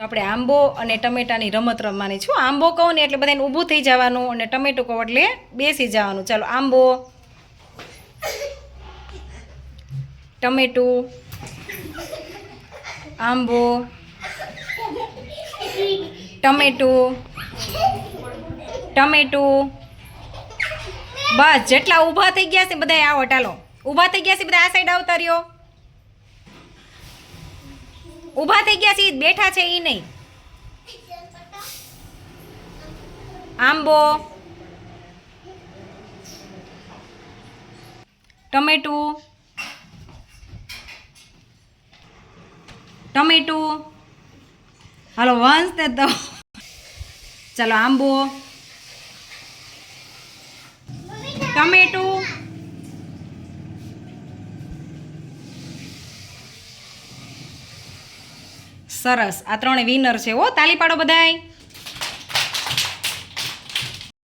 આપણે આંબો અને ટમેટાની રમત રમવાની છું. આંબો કહું ને એટલે બધાને ઊભું થઈ જવાનું અને ટમેટું કહું એટલે બેસી જવાનું. ચાલો, આંબો, ટમેટું આંબો, ટમેટું ટમેટું. બસ, જેટલા ઊભા થઈ ગયા છે બધા આવો, ચાલો. ઊભા થઈ ગયા છે બધા આ સાઈડ આવતા રહ્યો. ઊભા થઈ ગયા છે બેઠા છે એ નહીં. આંબો, ટમેટું ટમેટું. હાલો, વંશ ને તો. ચાલો, આંબો, ટમેટું. સરસ. આ ત્રણે વિનર છે હો. તાલી પાડો બધાય.